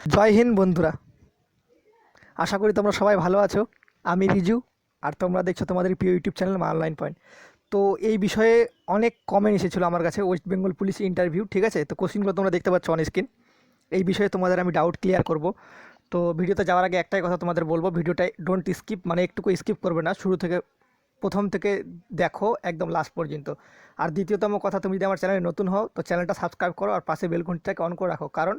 জয় হিন্দ, বন্ধুরা। আশা করি তোমরা সবাই ভালো আছো। আমি রিজু, আর তোমরা দেখছ তোমাদের প্রিয় YouTube channel Maa online point. তো এই বিষয়ে অনেক কমেন্ট এসেছিল আমার কাছে, ওয়েস্ট বেঙ্গল পুলিশ ইন্টারভিউ ঠিক আছে? তো কোশ্চিনগুলো তোমরা দেখতে পাচ্ছ অন স্ক্রিন এই বিষয়ে তোমাদের আমি ডাউট ক্লিয়ার করব। তো ভিডিওতে যাওয়ার আগে একটাই কথা তোমাদের বলব ভিডিওটাই ডোন্ট স্কিপ মানে একটুকু স্কিপ করবে না। শুরু থেকে প্রথম থেকে দেখো একদম লাস্ট পর্যন্ত। আর দ্বিতীয়তম কথা, তুমি যদি আমার চ্যানেলে নতুন হও, তো চ্যানেলটা সাবস্ক্রাইব করো আর পাশে বেল ঘন্টিটাকে অন করে রাখো। কারণ,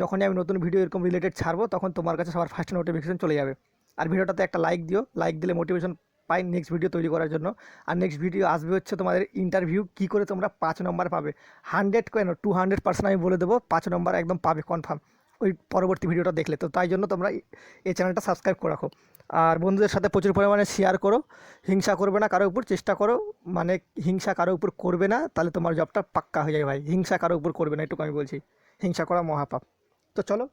যখনই আমি নতুন ভিডিও এরকম রিলেটেড ছাড়বো, তখন তোমার কাছে সবার ফার্স্ট নোটিফিকেশন চলে যাবে। আর ভিডিওটাতে একটা লাইক দিও। লাইক দিলে মোটিভেশন পাই নেক্সট ভিডিও তৈরি করার জন্য। আর নেক্সট ভিডিও আসবে হচ্ছে তোমাদের ইন্টারভিউ কী করে তোমরা পাঁচ নম্বর পাবে। হান্ড্রেড কেন? টু হান্ড্রেড পার্সেন্ট আমি বলে দেবো, পাঁচ নম্বর একদম পাবে কনফার্ম ওই পরবর্তী ভিডিওটা দেখলে। তো তাই জন্য তোমরা এই চ্যানেলটা সাবস্ক্রাইব করে রাখো। আর বন্ধুদের সাথে প্রচুর পরিমাণে শেয়ার করো। হিংসা করবে না কারও উপর, চেষ্টা করো। মানে হিংসা কারও উপর করবে না, তাহলে তোমার জবটা পাক্কা হয়ে যাবে ভাই। হিংসা কারও উপর করবে না, এটুকু আমি বলছি। হিংসা করা মহাপাপ। তো চলো,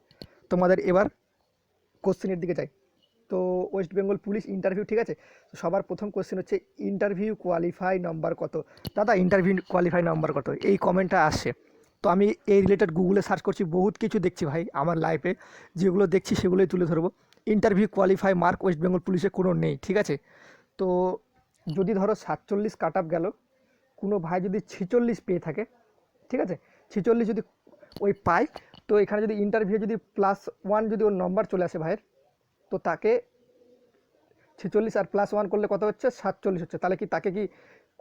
তোমাদের এবার কোশ্চেনের দিকে যাই। তো ওয়েস্ট বেঙ্গল পুলিশ ইন্টারভিউ ঠিক আছে? তো সবার প্রথম কোশ্চেন হচ্ছে ইন্টারভিউ কোয়ালিফাই নাম্বার কত? দাদা ইন্টারভিউ কোয়ালিফাই নাম্বার কত? এই কমেন্টটা আসছে। তো আমি এই রিলেটেড গুগলে সার্চ করছি, বহুত কিছু দেখছি ভাই আমার লাইফে যেগুলো দেখছি, সেগুলোই তুলে ধরবো। Interview qualify mark West Bengal পুলিশে কোনো নেই, ঠিক আছে? তো যদি ধরো সাতচল্লিশ কাট আপ গেল, কোনো ভাই যদি ছেচল্লিশ পেয়ে থাকে, ঠিক আছে? ছেচল্লিশ যদি ওই পায়, তো এখানে যদি ইন্টারভিউ যদি প্লাস ওয়ান যদি ওর নম্বর চলে আসে ভাইয়ের, তো তাকে ছেচল্লিশ আর প্লাস ওয়ান করলে কত হচ্ছে? সাতচল্লিশ হচ্ছে। তাহলে কি তাকে কি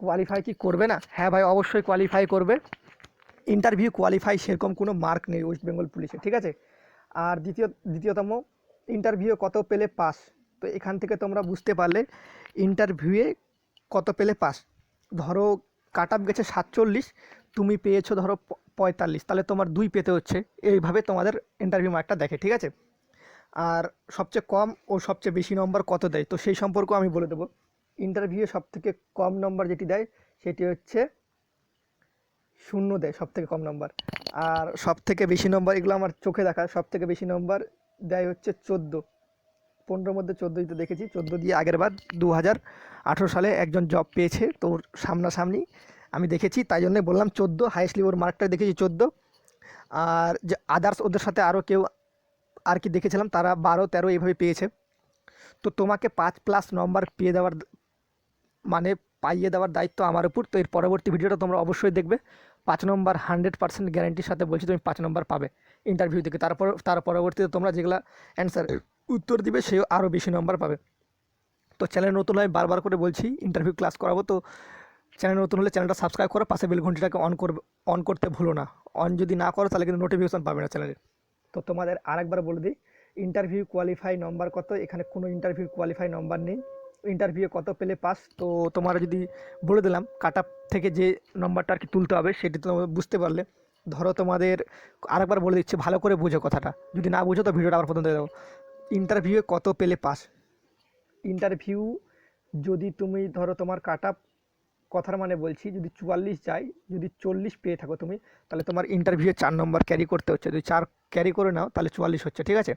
কোয়ালিফাই কি করবে না? হ্যাঁ ভাই, অবশ্যই কোয়ালিফাই করবে। ইন্টারভিউ কোয়ালিফাই সেরকম কোনো মার্ক নেই ওয়েস্ট বেঙ্গল পুলিশে ঠিক আছে? আর দ্বিতীয়, দ্বিতীয়তম ইন্টারভিউ কত পেলে পাস তো এখান থেকে তোমরা বুঝতে পারলে ইন্টারভিউয়ে কত পেলে পাস ধরো কাট আপ গেছে সাতচল্লিশ, তুমি পেয়েছ ধরো পঁয়তাল্লিশ, তাহলে তোমার দুই পেতে হচ্ছে। এইভাবে তোমাদের ইন্টারভিউ মার্কটা দেখে, ঠিক আছে? আর সবচেয়ে কম ও সবচেয়ে বেশি নম্বর কত দেয়? তো সেই সম্পর্ক আমি বলে দেবো। ইন্টারভিউয়ে সবথেকে কম নম্বর যেটি দেয়, সেটি হচ্ছে শূন্য দেয় সব থেকে কম নম্বর আর সব থেকে বেশি নম্বর এগুলো আমার চোখে দেখা সব থেকে বেশি নম্বর দেয় হচ্ছে চোদ্দ। পনেরোর মধ্যে চোদ্দোই তো দেখেছি। চোদ্দ দিয়ে আগের বার দু হাজার আঠেরো সালে একজন জব পেয়েছে তো ওর সামনাসামনি। আমি দেখেছি, তাই জন্যে বললাম চোদ্দ হাইয়েস্টলি ওর মার্কটা দেখেছি চোদ্দ। আর যে আদার্স ওদের সাথে আরও কেউ আর কি দেখেছিলাম, তারা বারো, তেরো এইভাবে পেয়েছে। তো তোমাকে পাঁচ প্লাস নম্বর পেয়ে দেওয়ার মানে পাইয়ে দেওয়ার দায়িত্ব আমার উপর। তো এর পরবর্তী ভিডিওটা তোমরা অবশ্যই দেখবে। পাঁচ নম্বর হান্ড্রেড পার্সেন্ট গ্যারান্টির সাথে বলছি তুমি পাঁচ নম্বর পাবে। ইন্টারভিউ থেকে তারপর তার পরবর্তীতে তোমরা যেগুলো অ্যান্সার উত্তর দিবে সে আরও বেশি নম্বর পাবে। তো চ্যানেল নতুন হলে বারবার করে বলছি ইন্টারভিউ ক্লাস করাবো তো চ্যানেল নতুন হলে চ্যানেলটা সাবস্ক্রাইব করো পাশে বেল ঘন্টিটাকে অন করবে অন করতে ভুলো না। অন যদি না করো তাহলে কিন্তু নোটিফিকেশন পাবে না চ্যানেলে তো তোমাদের আরেকবার বলে দিই ইন্টারভিউ কোয়ালিফাই নম্বর কত? এখানে কোনো ইন্টারভিউ কোয়ালিফাই নম্বর নেই। ইন্টারভিউ কত পেলে পাস তো তোমরা যদি বলে দিলাম কাট থেকে যে নম্বরটা আর কি তুলতে হবে সেটি তোমরা বুঝতে পারলে। ধরো তোমাদের আরেকবার বলে দিচ্ছি, ভালো করে বুঝো কথাটা। যদি না বুঝো তো ভিডিওটা আবার প্রথম থেকে দেবো ইন্টারভিউয়ে কত পেলে পাস ইন্টারভিউ যদি তুমি ধরো তোমার কাট আপ কথার মানে বলছি, যদি চুয়াল্লিশ যায়, যদি চল্লিশ পেয়ে থাকো তুমি, তাহলে তোমার ইন্টারভিউয়ে চার নম্বর ক্যারি করতে হচ্ছে। যদি চার ক্যারি করে নাও, তাহলে চুয়াল্লিশ হচ্ছে, ঠিক আছে?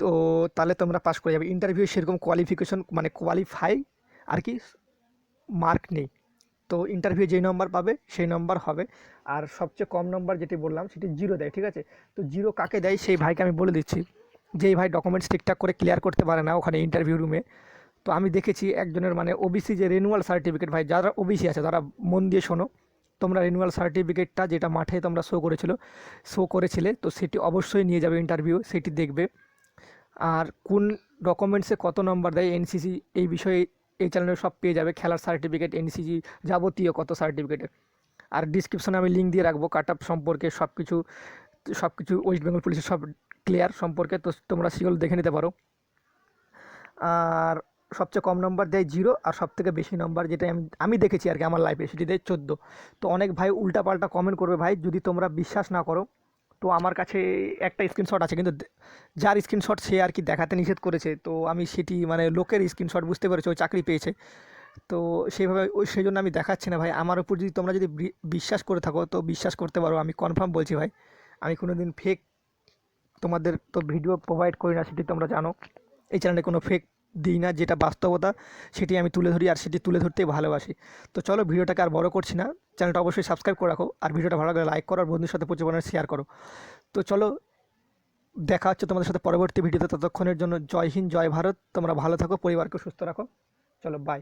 তো তাহলে তোমরা পাস করে যাবে। ইন্টারভিউ সেরকম কোয়ালিফিকেশন মানে কোয়ালিফাই আর কি মার্ক নেই। তো ইন্টারভিউ যেই নম্বর পাবে, সেই নম্বর হবে। আর সবচেয়ে কম নম্বর যেটি বললাম, সেটি জিরো দেয়, ঠিক আছে? তো জিরো কাকে দেয়, সেই ভাইকে আমি বলে দিচ্ছি। যেই ভাই ডকুমেন্টস ঠিকঠাক করে ক্লিয়ার করতে পারে না ওখানে ইন্টারভিউ রুমে তো আমি দেখেছি একজনের মানে ওবিসি যে রেনুয়াল সার্টিফিকেট ভাই, যারা ওবিসি আছে, তারা মন দিয়ে শোনো। তোমরা রেনুয়াল সার্টিফিকেটটা যেটা মাঠে তোমরা শো করেছিল শো করেছিলে, তো সেটি অবশ্যই নিয়ে যাবে ইন্টারভিউ সেটি দেখবে। আর কোন ডকুমেন্টসে কত নম্বর দেয় এনসিসি এই বিষয়ে এই চ্যানেলে সব পেয়ে যাবে। খেলার সার্টিফিকেট এনসিসি যাবতীয় কত সার্টিফিকেটের আর ডিসক্রিপশনে আমি লিঙ্ক দিয়ে রাখব কাট আপ সম্পর্কে সব কিছু সব কিছু ওয়েস্ট বেঙ্গল পুলিশের সব ক্লিয়ার সম্পর্কে, তো তোমরা সেগুলো দেখে নিতে পারো। আর সবচেয়ে কম নম্বর দেয় জিরো আর সব থেকে বেশি নম্বর যেটা আমি আমি দেখেছি আর কি আমার লাইফে সেটি দেয় চোদ্দ। তো অনেক ভাই উল্টাপাল্টা কমেন্ট করবে ভাই, যদি তোমরা বিশ্বাস না করো। তো আমার কাছে একটা স্ক্রিনশট আছে, কিন্তু যার স্ক্রিনশট সে আর কি দেখাতে নিষেধ করেছে, তো আমি সেটি মানে লোকের স্ক্রিনশট বুঝতে পেরেছি ওই চাকরি পেয়েছে। তো সেইভাবে ওই সেই জন্য আমি দেখাচ্ছি না ভাই। আমার উপর যদি তোমরা যদি বিশ্বাস করে থাকো, তো বিশ্বাস করতে পারো, আমি কনফার্ম বলছি ভাই। আমি কোনো দিন ফেক তোমাদের তো ভিডিও প্রোভাইড করি না, সেটি তোমরা জানো। এই চ্যানেলে কোনো ফেক দিই না, যেটা বাস্তবতা সেটি আমি তুলে ধরি আর সেটি তুলে ধরতেই ভালোবাসি। তো চলো ভিডিওটাকে আর বড় করছি না, চ্যানেলটা অবশ্যই সাবস্ক্রাইব করে রাখো আর ভিডিওটা ভালো লাগলে লাইক করো আর বন্ধুর সাথে প্রচুর শেয়ার করো। তো চলো দেখা হচ্ছে তোমাদের সাথে পরবর্তী ভিডিওতে, ততক্ষণের জন্য জয় হিন্দ, জয় ভারত। তোমরা ভালো থাকো, পরিবারকে সুস্থ রাখো। চলো বাই